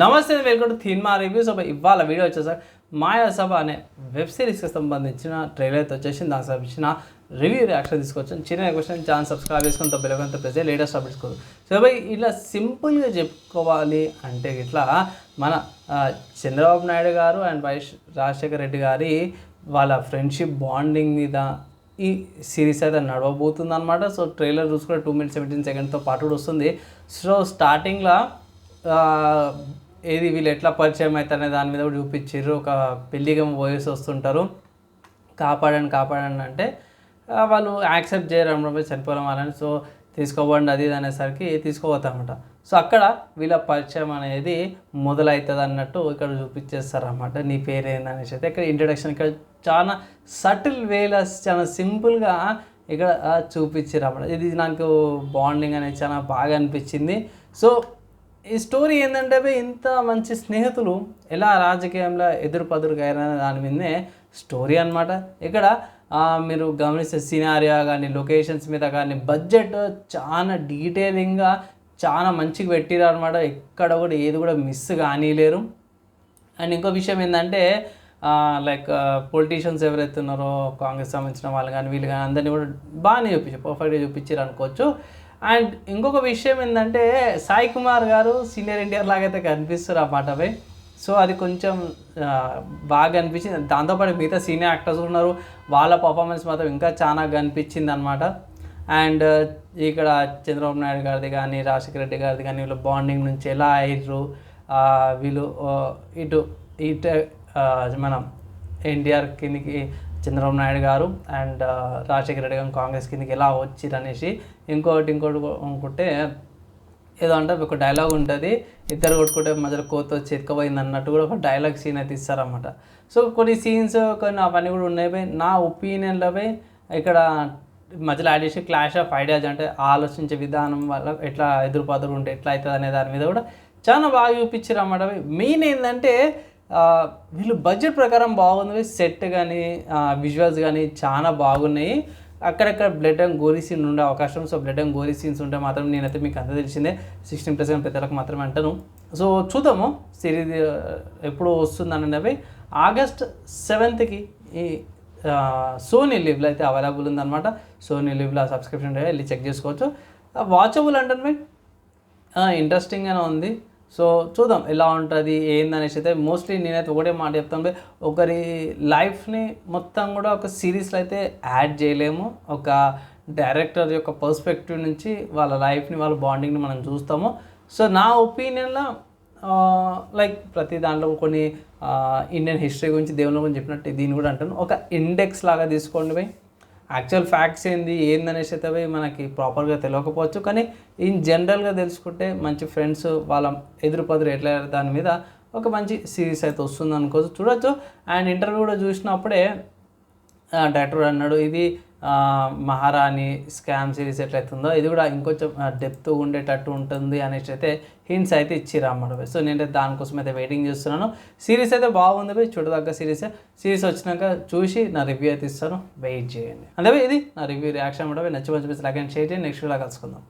నమస్తే welcome to cinema reviews. ఒక ఇవాళ వీడియో వచ్చేసరికి మాయాసభ అనే వెబ్ సిరీస్కి సంబంధించిన ట్రైలర్ అయితే వచ్చేసి దానికి సంబంధించిన రివ్యూ రియాక్షన్ తీసుకొచ్చాను చిన్న క్వశ్చన్ ఛానల్ సబ్స్క్రైబ్ చేసుకుని తప్పలేకంత ప్రజే లేటెస్ట్ అప్డేట్స్ కోసం. సో బై ఇలా సింపుల్గా చెప్పుకోవాలి అంటే ఇట్లా మన చంద్రబాబు నాయుడు గారు అండ్ వైఎస్ రాజశేఖర రెడ్డి గారి వాళ్ళ ఫ్రెండ్షిప్ బాండింగ్ మీద ఈ సిరీస్ అయితే నడవబోతుంది అనమాట సో ట్రైలర్ చూసుకుంటే టూ మినిట్స్ సెవెంటీన్ సెకండ్తో పాటు కూడా వస్తుంది. సో స్టార్టింగ్లో ఏది వీళ్ళు ఎట్లా పరిచయం అవుతారనే దాని మీద కూడా చూపించారు ఒక పెళ్ళిగా పోయేసి వస్తుంటారు. కాపాడండి కాపాడండి అంటే వాళ్ళు యాక్సెప్ట్ చేయరు అన్నమాట చనిపోవడం వాళ్ళని సో తీసుకోబండి అది ఇది అనేసరికి తీసుకోపోతామన్నమాట సో అక్కడ వీళ్ళ పరిచయం అనేది మొదలవుతుంది అన్నట్టు ఇక్కడ చూపించేస్తారు నీ పేరు ఏందనేసి అయితే. ఇక్కడ ఇంట్రడక్షన్ ఇక్కడ చాలా సటిల్ వేలో చాలా సింపుల్గా ఇక్కడ చూపించారు అన్నమాట. ఇది నాకు బాండింగ్ అనేది చాలా బాగా అనిపించింది. సో ఈ స్టోరీ ఏంటంటే అవి ఇంత మంచి స్నేహితులు ఎలా రాజకీయంలో ఎదురు పదురుగా దాని మీదనే స్టోరీ అనమాట ఇక్కడ మీరు గమనిస్తే సినారియా కానీ లొకేషన్స్ మీద కానీ బడ్జెట్ చాలా డీటెయిలింగ్గా చాలా మంచిగా పెట్టిరు అనమాట ఎక్కడ కూడా ఏది కూడా మిస్ కానీలేరు. అండ్ ఇంకో విషయం ఏంటంటే లైక్ పొలిటీషియన్స్ ఎవరైతే ఉన్నారో కాంగ్రెస్ సంబంధించిన వాళ్ళు కానీ వీళ్ళు కానీ అందరినీ కూడా బాగానే చూపించారు పర్ఫెక్ట్గా చూపించారు అనుకోవచ్చు అండ్ ఇంకొక విషయం ఏంటంటే సాయి కుమార్ గారు సీనియర్ ఎన్టీఆర్ లాగైతే కనిపిస్తారు ఆ పాటపై సో అది కొంచెం బాగా అనిపించింది. దాంతోపాటు మిగతా సీనియర్ యాక్టర్స్ ఉన్నారు. వాళ్ళ పర్ఫార్మెన్స్ మాత్రం ఇంకా చాలా కనిపించింది అనమాట అండ్ ఇక్కడ చంద్రబాబు నాయుడు గారిది కానీ రాజశేఖర రెడ్డి గారిది కానీ వీళ్ళు బాండింగ్ నుంచి ఎలా అయ్యారు వీళ్ళు ఇటు ఇటు మనం ఎన్టీఆర్ కిందికి చంద్రబాబు నాయుడు గారు అండ్ రాజశేఖర రెడ్డి గారు కాంగ్రెస్ కిందకి ఎలా వచ్చిరు అనేసి ఇంకోటి ఇంకోటి అనుకుంటే ఏదో అంటే ఒక డైలాగ్ ఉంటుంది. ఇద్దరు కొట్టుకుంటే మధ్యలో కోత వచ్చి ఎత్తుకుపోయింది అన్నట్టు కూడా ఒక డైలాగ్ సీన్ అయితే ఇస్తారన్నమాట. సో కొన్ని సీన్స్ కొన్ని అవన్నీ కూడా ఉన్నాయి నా ఒపీనియన్లో ఇక్కడ మధ్యలో యాడ్ చేసి క్లాష్ ఆఫ్ ఐడియాస్ అంటే ఆలోచించే విధానం వల్ల ఎట్లా ఎదురుపాదులు ఉంటే ఎట్లా అవుతుంది అనే దాని మీద కూడా చాలా బాగా చూపించారు అన్నమాట మెయిన్ ఏంటంటే వీళ్ళు బడ్జెట్ ప్రకారం బాగుంది సెట్ కానీ విజువల్స్ కానీ చాలా బాగున్నాయి. అక్కడక్కడ బ్లడ్ అండ్ గోరీ సీన్ ఉండే అవకాశం so blood and gory scenes ఉంటే మాత్రం నేనైతే మీకు అంత తెలిసిందే. సిక్స్టీన్ ప్లస్ పెద్దలకు మాత్రమే అంటాను. సో చూద్దాము సిరీస్ ఎప్పుడు వస్తుందని అనేవి ఆగస్ట్ సెవెంత్కి ఈ సోనీ లివ్లో అయితే అవైలబుల్ ఉందన్నమాట. సోనీ లివ్లో సబ్స్క్రిప్షన్ వెళ్ళి చెక్ చేసుకోవచ్చు. వాచబుల్ అంటే ఇంట్రెస్టింగ్గానే ఉంది. సో చూద్దాం ఎలా ఉంటుంది ఏందనేసి అయితే మోస్ట్లీ నేనైతే ఒకటే మాట చెప్తాను. ఒకరి లైఫ్ని మొత్తం కూడా ఒక సిరీస్లో అయితే యాడ్ చేయలేము. ఒక డైరెక్టర్ యొక్క పర్స్పెక్టివ్ నుంచి వాళ్ళ లైఫ్ని వాళ్ళ బాండింగ్ని మనం చూస్తాము. సో నా ఒపీనియన్లో లైక్ ప్రతి దాంట్లో కొన్ని ఇండియన్ హిస్టరీ గురించి దేవుని గురించి చెప్పినట్టు దీన్ని కూడా అంటాను. ఒక ఇండెక్స్ లాగా తీసుకోండి పోయి యాక్చువల్ ఫ్యాక్ట్స్ ఏంది ఏందనేసి అయితే అవి మనకి ప్రాపర్గా తెలియకపోవచ్చు. కానీ ఇన్ జనరల్గా తెలుసుకుంటే మంచి ఫ్రెండ్స్ వాళ్ళ ఎదురు పదురు ఎట్లా దాని మీద ఒక మంచి సిరీస్ అయితే వస్తుంది అనుకోవచ్చు చూడొచ్చు. అండ్ ఇంటర్వ్యూ కూడా చూసినప్పుడే డైరెక్టర్ అన్నాడు ఇది మహారాణి స్కామ్ సిరీస్ ఎట్లయితుందో ఇది కూడా ఇంకొంచెం డెప్త్ ఉండేటట్టు ఉంటుంది అనేసి అయితే హింట్స్ అయితే ఇచ్చిరా అన్నమాట సో నేనైతే దానికోసం అయితే వెయిటింగ్ చేస్తున్నాను. సిరీస్ అయితే బాగుంది పోయి చూడదగ్గ సిరీస్. సిరీస్ వచ్చినాక చూసి నా రివ్యూ అయితే ఇస్తాను. వెయిట్ చేయండి. అంటే ఇది నా రివ్యూ రియాక్షన్ కూడా నచ్చి మంచి లైక్ అండ్ షేర్ చేయండి. నెక్స్ట్ కూడా కలుసుకుందాం.